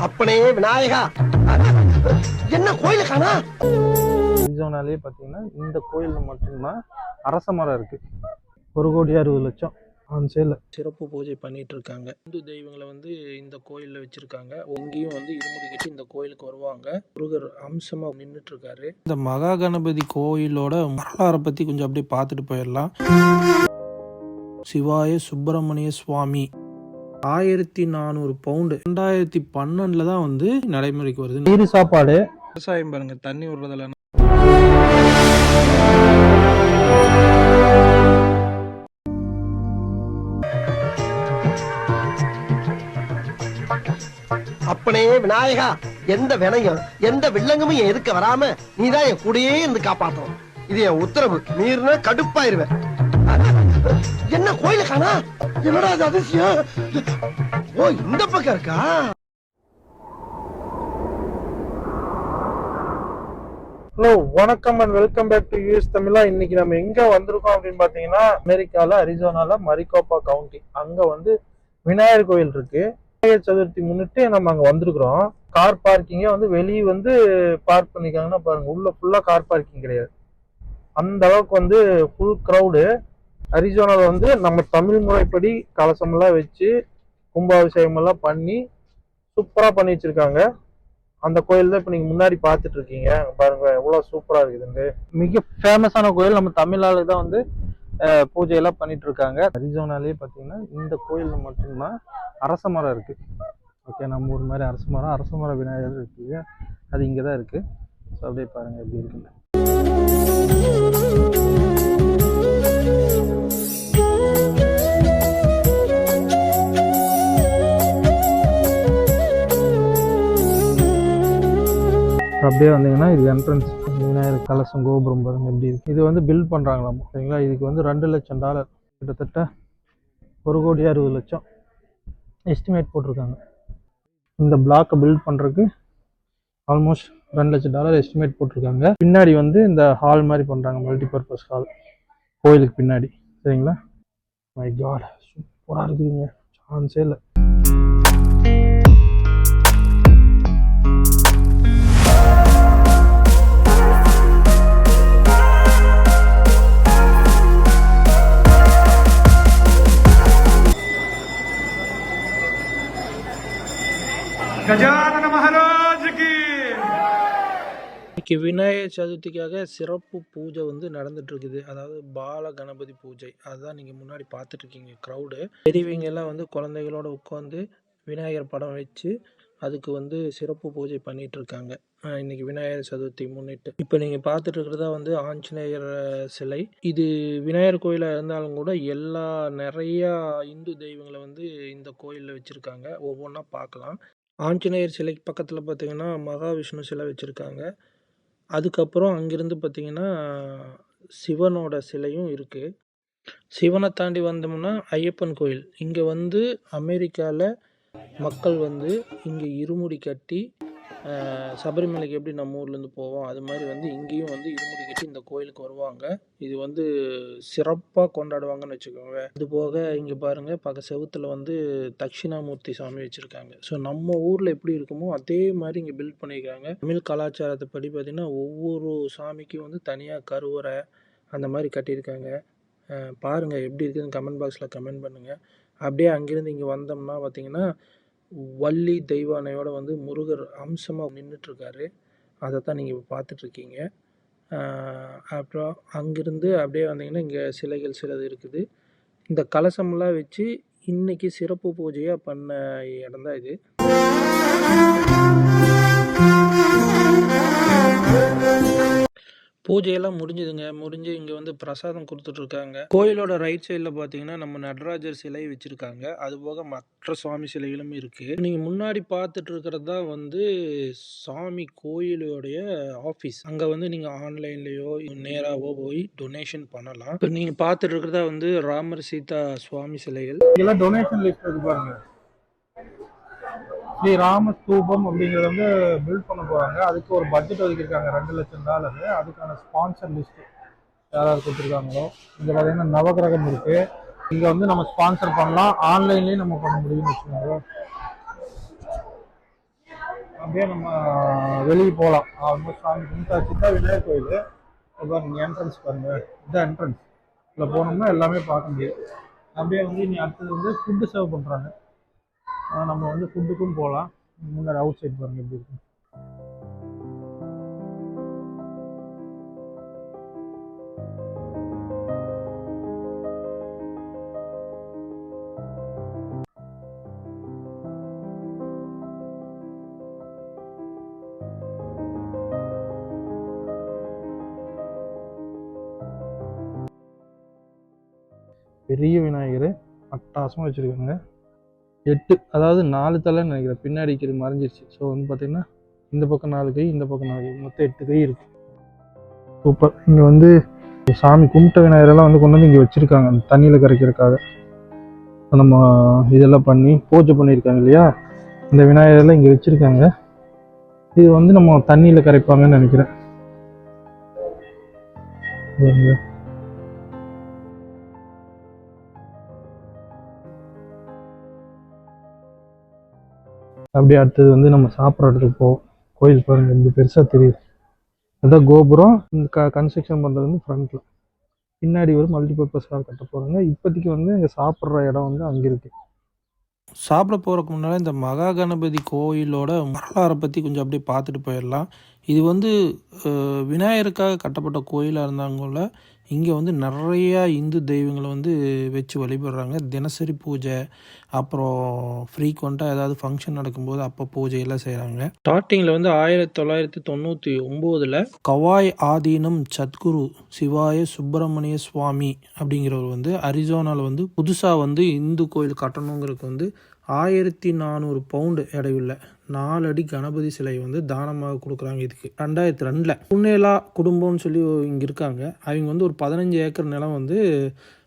அப்பனே விநாயகா. என்ன கோயில காணா? அரிசோனாலே பார்த்தீங்கன்னா இந்த கோயிலில் மட்டும்தான் அரச மரம் இருக்கு. ஒரு கோடி அறுபது லட்சம் ஆன் சேல சிறப்பு பூஜை பண்ணிட்டு இருக்காங்க. இந்து தெய்வங்களை வந்து இந்த கோயில்ல வச்சிருக்காங்க. இங்கேயும் வந்து இருமுடி கட்டி இந்த கோயிலுக்கு வருவாங்க. முருகர் அம்சமா நின்றுட்டு இருக்காரு. இந்த மகா கணபதி கோயிலோட வரலாறை பத்தி கொஞ்சம் அப்படியே பார்த்துட்டு போயிடலாம். சிவாய சுப்பிரமணிய சுவாமி. ஆயிரத்தி நானூறு பவுண்டு ரெண்டாயிரத்தி பன்னெண்டுல தான் வந்து நடைமுறைக்கு வருது. நீர் சாப்பாடு. விவசாயம் பாருங்க தண்ணி விடுறதுல அப்பனே விநாயகா எந்த வினையும் எந்த வில்லங்கமும் என் எதுக்க வராம நீதான் என் கூடயே இருந்து காப்பாத்தணும். இது என் உத்தரவு. மீறினா கடுப்பாயிருவேன். என்ன கோயில் காணா என்னடா அது அதிசயம்? ஓ இந்த பக்கம் இருக்கா? ஹலோ வணக்கம் and welcome back to US தமிழா. இன்னைக்கு நம்ம எங்க வந்திருக்கோம் அப்படின்னு பாத்தீங்கன்னா அமெரிக்கால அரிசோனால மரிகோப்பா கவுண்டி அங்க வந்து விநாயகர் கோயில் இருக்கு. விநாயகர் சதுர்த்தி முன்னிட்டு நம்ம அங்க வந்திருக்கிறோம். கார் பார்க்கிங்கே வந்து வெளியே வந்து பார்க் பண்ணிக்காங்கன்னா பாருங்க உள்ள ஃபுல்லா கார் பார்க்கிங் கிடையாது. அந்த அளவுக்கு வந்து ஃபுல் க்ரௌடு அரிசோனாவில் வந்து நம்ம தமிழ் முறைப்படி கலசமெல்லாம் வச்சு கும்பாபிஷேகமெல்லாம் பண்ணி சூப்பராக பண்ணி வச்சுருக்காங்க. அந்த கோயில் தான் இப்போ நீங்கள் முன்னாடி பார்த்துட்டு இருக்கீங்க பாருங்க எவ்வளோ சூப்பராக இருக்குதுண்டு மிக ஃபேமஸான கோயில் நம்ம தமிழ்நாடு தான் வந்து பூஜையெல்லாம் பண்ணிட்டு இருக்காங்க அரிசோனாலே பார்த்தீங்கன்னா இந்த கோயிலில் மட்டும்தான் அரச மரம் இருக்குது ஓகே நம்ம ஊர் மாதிரி அரச மரம் அரச மரம் விநாயகர் இருக்குது அது இங்கே தான் இருக்குது ஸோ அப்படியே பாருங்கள் எப்படி இருக்குன்னு. அப்படியே வந்தீங்கன்னா இது என்ட்ரன்ஸ் விநாயகர் கலசம் கோபுரம் பாருங்க எப்படி இருக்கு. இது வந்து பில்ட் பண்ணுறாங்களாம் சரிங்களா? இதுக்கு வந்து ரெண்டு லட்சம் டாலர் கிட்டத்தட்ட ஒரு கோடி அறுபது லட்சம் எஸ்டிமேட் போட்டிருக்காங்க. இந்த பிளாக்கை பில்ட் பண்ணுறதுக்கு ஆல்மோஸ்ட் ரெண்டு லட்சம் டாலர் எஸ்டிமேட் போட்டிருக்காங்க. பின்னாடி வந்து இந்த ஹால் மாதிரி பண்ணுறாங்க மல்டிபர்பஸ் ஹால் கோயிலுக்கு பின்னாடி சரிங்களா? மை காட் சூப்பராக இருக்குதுங்க. சான்ஸே இல்லை. இன்னைக்கு விநாயகர் சதுர்த்திக்காக சிறப்பு பூஜை வந்து நடந்துட்டு இருக்குது அதாவது பால கணபதி பூஜை. அதுதான் நீங்க முன்னாடி பார்த்துட்டு இருக்கீங்க க்ரௌடு பெரியவங்க எல்லாம் வந்து குழந்தைகளோட உட்காந்து விநாயகர் படம் வச்சு அதுக்கு வந்து சிறப்பு பூஜை பண்ணிட்டு இருக்காங்க இன்னைக்கு விநாயகர் சதுர்த்தி முன்னிட்டு. இப்போ நீங்க பார்த்துட்டு இருக்கிறதா வந்து ஆஞ்சநேயர் சிலை. இது விநாயகர் கோயிலாக இருந்தாலும் கூட எல்லா நிறையா இந்து தெய்வங்களை வந்து இந்த கோயிலில் வச்சுருக்காங்க. ஒவ்வொன்றா பார்க்கலாம். ஆஞ்சநேயர் சிலைக்கு பக்கத்தில் பார்த்திங்கன்னா மகாவிஷ்ணு சிலை வச்சுருக்காங்க. அதுக்கப்புறம் அங்கிருந்து பார்த்திங்கன்னா சிவனோட சிலையும் இருக்குது சிவனை தாண்டி வந்தோம்னா ஐயப்பன் கோயில். இங்கே வந்து அமெரிக்காவில் மக்கள் வந்து இங்கே இருமுடி கட்டி சபரிமலைக்கு எப்படி நம்ம ஊர்லேருந்து போவோம்? அது மாதிரி வந்து இங்கேயும் வந்து இருமுடி கட்டி இந்த கோயிலுக்கு வருவாங்க. இது வந்து சிறப்பாக கொண்டாடுவாங்கன்னு வச்சுக்கோங்க. இது போக இங்கே பாருங்கள் பக்க செவுத்தில் வந்து தட்சிணாமூர்த்தி சாமி வச்சுருக்காங்க. ஸோ நம்ம ஊரில் எப்படி இருக்குமோ அதே மாதிரி இங்கே பில்ட் பண்ணியிருக்காங்க தமிழ் கலாச்சாரத்தை படி பார்த்திங்கன்னா ஒவ்வொரு சாமிக்கும் வந்து தனியாக கருவறை அந்த மாதிரி கட்டியிருக்காங்க. பாருங்கள் எப்படி இருக்குதுன்னு கமெண்ட் பாக்ஸில் கமெண்ட் பண்ணுங்கள் அப்படியே அங்கேருந்து இங்கே வந்தோம்னா பார்த்தீங்கன்னா வள்ளி தெய்வானையோட வந்து முருகர் அம்சமாக நின்றுட்டுருக்காரு அதை தான் நீங்கள் இப்போ பார்த்துட்ருக்கீங்க அப்புறம் அங்கேருந்து அப்படியே வந்தீங்கன்னா இங்கே சிலைகள் சிலது இருக்குது. இந்த கலசம்லாம் வச்சு இன்னைக்கு சிறப்பு பூஜையாக பண்ண இடம் தான் இது. பூஜையெல்லாம் முடிஞ்சுதுங்க. முடிஞ்சு இங்கே வந்து பிரசாதம் கொடுத்துட்ருக்காங்க. கோயிலோட ரைட் சைடில் பார்த்தீங்கன்னா நம்ம நடராஜர் சிலை வச்சுருக்காங்க. அது போக மற்ற சுவாமி சிலைகளும் இருக்குது நீங்கள் முன்னாடி பார்த்துட்டு இருக்கிறது தான் வந்து சாமி கோயிலுடைய ஆஃபீஸ் அங்கே வந்து நீங்கள் ஆன்லைன்லேயோ நேராகவோ போய் டொனேஷன் பண்ணலாம். இப்போ நீங்கள் பார்த்துட்டு இருக்கிறதா வந்து ராமர் சீதா சுவாமி சிலைகள். இதெல்லாம் டொனேஷன் லிஸ்ட் பாருங்க. ஸ்ரீ ராம ஸ்தூபம் வந்து பில்ட் பண்ண போகிறாங்க அதுக்கு ஒரு பட்ஜெட் ஒதுக்கியிருக்காங்க. ரெண்டு லட்சம் டாலர். அதுக்கான ஸ்பான்சர் லிஸ்ட் யாராவது கொடுத்துருக்காங்களோ. இங்கே பார்த்தீங்கன்னா நவகிரகம் இருக்கு. இங்கே வந்து நம்ம ஸ்பான்சர் பண்ணலாம். ஆன்லைன்லேயும் நம்ம பண்ண முடியும்னு வச்சுக்கோங்க அப்படியே நம்ம வெளியே போகலாம். ஆல்மோஸ்ட் சாமி கும்பிட்டாச்சு தான் விநாயகர் கோயில். இப்போ நீங்கள் என்ட்ரன்ஸ் பாருங்கள் இதுதான் என்ட்ரன்ஸ் இதில் போனோம்னா எல்லாமே பார்க்க முடியும். அப்படியே வந்து இனி அடுத்தது வந்து ஃபுட்டு சர்வ் பண்ணுறாங்க நம்ம வந்து ஃபுட்டுக்கும் போகலாம் முன்னாடி அவுட் சைட் பாருங்க எப்படி இருக்கு. பெரிய விநாயகர் அட்டாசமாக வச்சுருக்காங்க. எட்டு அதாவது நாலு தலைன்னு நினைக்கிறேன். பின்னாடி இருக்கிறது மறைஞ்சிருச்சு. ஸோ வந்து பார்த்தீங்கன்னா இந்த பக்கம் நாலு கை இந்த பக்கம் நாலு கை. மொத்தம் எட்டு கை இருக்குது சூப்பர் இங்கே வந்து சாமி கும்பிட்ட விநாயகரெல்லாம் வந்து கொண்டு வந்து இங்கே வச்சுருக்காங்க. அந்த தண்ணியில் கரைக்கிறதுக்காக. நம்ம இதெல்லாம் பண்ணி பூஜை பண்ணியிருக்காங்க இல்லையா? இந்த விநாயகரெல்லாம் இங்கே வச்சுருக்காங்க. இது வந்து நம்ம தண்ணியில் கரைப்பாங்கன்னு நினைக்கிறேன். அப்படியே அடுத்தது வந்து நம்ம சாப்பிட்ற இடத்துக்கு போவோம் கோயில் பாருங்க இப்படி பெருசாக தெரியுது. அதான் கோபுரம் இந்த க கன்ஸ்ட்ரக்ஷன் பண்ணுறது வந்து ஃப்ரண்ட்டில் பின்னாடி ஒரு மல்டிபர்பஸாக கட்ட போகிறாங்க இப்போதைக்கு வந்து இங்கே சாப்பிட்ற இடம் வந்து அங்கே இருக்குது சாப்பிட போகிறதுக்கு முன்னால் இந்த மகா கணபதி கோயிலோட வரலாறை பற்றி கொஞ்சம் அப்படியே பார்த்துட்டு போயிடலாம். இது வந்து விநாயகருக்காக கட்டப்பட்ட கோயிலாக இருந்தாங்கல்ல இங்கே வந்து நிறையா இந்து தெய்வங்களை வந்து வச்சு வழிபடுறாங்க. தினசரி பூஜை அப்புறம் ஃப்ரீக்வெண்ட்டாக ஏதாவது ஃபங்க்ஷன் நடக்கும்போது அப்போ பூஜையெல்லாம் செய்கிறாங்க ஸ்டார்டிங்கில் வந்து ஆயிரத்தி தொள்ளாயிரத்தி தொண்ணூற்றி ஒம்போதில் கவாய் ஆதீனம் சத்குரு சிவாய சுப்பிரமணிய சுவாமி அப்படிங்கிறவர் வந்து அரிசோனாவில் வந்து புதுசாக வந்து இந்து கோயில் கட்டணுங்கிறதுக்கு வந்து ஆயிரத்தி நானூறு பவுண்டு எடையுள்ள நாலு அடி கணபதி சிலை வந்து தானமாக கொடுக்குறாங்க இதுக்கு. ரெண்டாயிரத்தி ரெண்டில். புன்னேலா குடும்பம்னு சொல்லி இங்கே இருக்காங்க. அவங்க வந்து ஒரு பதினஞ்சு ஏக்கர் நிலம் வந்து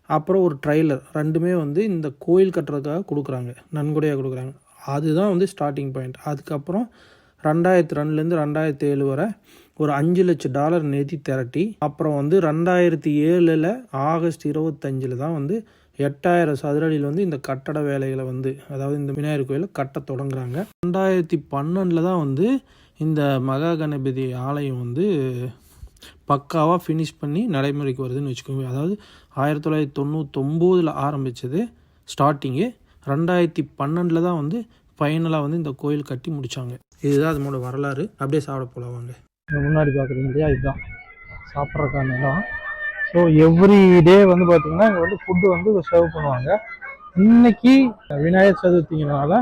அப்புறம் ஒரு ட்ரைலர் ரெண்டுமே வந்து இந்த கோயில் கட்டுறதுக்காக கொடுக்குறாங்க. நன்கொடையாக கொடுக்குறாங்க. அதுதான் வந்து ஸ்டார்டிங் பாயிண்ட் அதுக்கப்புறம் ரெண்டாயிரத்தி ரெண்டுலேருந்து ரெண்டாயிரத்தி ஏழு வரை ஒரு அஞ்சு லட்சம் டாலர் நிதி திரட்டி அப்புறம் வந்து ரெண்டாயிரத்தி ஏழில் ஆகஸ்ட் இருபத்தஞ்சில் தான் வந்து எட்டாயிரம் சதுர அடியில் வந்து இந்த கட்டட வேலைகளை வந்து அதாவது இந்த விநாயகர் கோயிலை கட்ட தொடங்குறாங்க. ரெண்டாயிரத்தி பன்னெண்டில் தான் வந்து இந்த மகா கணபதி ஆலயம் வந்து பக்காவாக ஃபினிஷ் பண்ணி நடைமுறைக்கு வருதுன்னு வச்சுக்கோங்க. அதாவது ஆயிரத்தி தொள்ளாயிரத்தி தொண்ணூத்தொம்போதில் ஆரம்பித்தது ஸ்டார்டிங்கு ரெண்டாயிரத்தி பன்னெண்டில் தான் வந்து ஃபைனலாக வந்து இந்த கோயில் கட்டி முடித்தாங்க இதுதான் அதனோட வரலாறு. அப்படியே சாப்பிட போகலாம் வாங்க. முன்னாடி பார்க்குறீங்க இல்லையா இதுதான். சாப்பிட்றதுக்கான இடம். ஸோ எவ்ரி டே வந்து பார்த்தீங்கன்னா இங்கே வந்து ஃபுட்டு வந்து சர்வ் பண்ணுவாங்க. இன்னைக்கு விநாயகர் சதுர்த்திங்கிறனால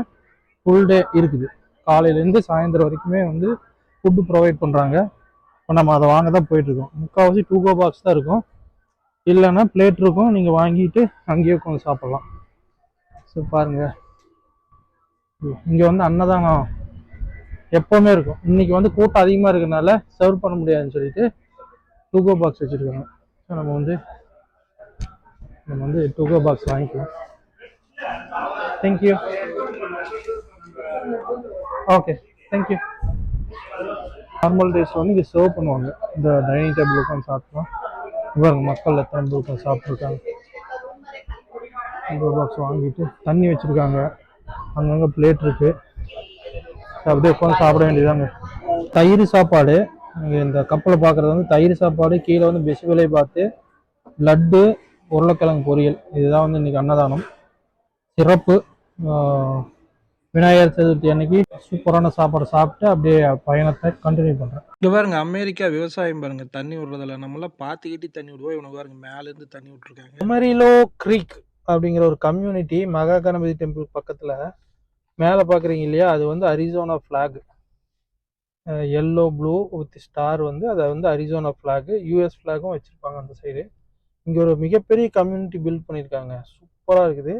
ஃபுல் டே இருக்குது. காலையிலேருந்து சாயந்தரம் வரைக்குமே வந்து ஃபுட்டு ப்ரொவைட் பண்ணுறாங்க இப்போ நம்ம அதை வாங்க தான் போயிட்டுருக்கோம் முக்கால்வாசி டூகோ பாக்ஸ் தான் இருக்கும். இல்லைன்னா பிளேட் இருக்கும். நீங்கள் வாங்கிட்டு அங்கேயே உட்காந்து சாப்பிட்லாம். ஸோ பாருங்கள் இங்கே வந்து அன்னதானம் எப்போவுமே இருக்கும். இன்றைக்கி வந்து கூட்டம் அதிகமாக இருக்கிறனால சர்வ் பண்ண முடியாதுன்னு சொல்லிட்டு டூகோ பாக்ஸ் வச்சுருக்காங்க. ஸோ நம்ம வந்து நம்ம வந்து டூகோ பாக்ஸ் வாங்கிக்கலாம். Thank you okay thank you normal days வந்து இங்கே சர்வ் பண்ணுவாங்க. இந்த டைனிங் டேபிள் உட்காந்து சாப்பிட்றோம் இவங்க மக்கள் எத்தனை பேர் உட்காந்து சாப்பிட்ருக்காங்க டூகோ பாக்ஸ் வாங்கிட்டு தண்ணி வச்சுருக்காங்க. அங்கங்கே பிளேட் இருக்குது அப்படியே உட்காந்து சாப்பிட வேண்டியதாங்க தயிர் சாப்பாடு இந்த கப்பலை பார்க்குறது வந்து தயிர் சாப்பாடு கீழே வந்து பிசுவிலை பார்த்து லட்டு உருளைக்கிழங்கு பொரியல். இதுதான் வந்து இன்னைக்கு அன்னதானம். சிறப்பு. விநாயகர் சதுர்த்தி அன்னைக்கு சூப்பரான சாப்பாடு சாப்பிட்டு அப்படியே பயணத்தை கண்டினியூ பண்ணுறேன் இங்கே பாருங்க அமெரிக்கா விவசாயம் பாருங்க தண்ணி விடுறதில்ல நம்மளாம் பார்த்துக்கிட்டு தண்ணி விடுவோம். இவனுக்கு பாருங்க மேலேருந்து தண்ணி விட்டுருக்காங்க. மெமரிலோ க்ரீக் அப்படிங்கிற ஒரு கம்யூனிட்டி மகா கணபதி டெம்பிள் பக்கத்தில் மேலே பார்க்குறீங்க இல்லையா? அது வந்து Arizona flag yellow blue with star வந்து அதை வந்து அரிசோனா ஃப்ளாக் யூஎஸ் ஃப்ளாகும் வச்சுருப்பாங்க அந்த சைடு இங்கே ஒரு மிகப்பெரிய கம்யூனிட்டி பில்ட் பண்ணியிருக்காங்க. சூப்பராக இருக்குது.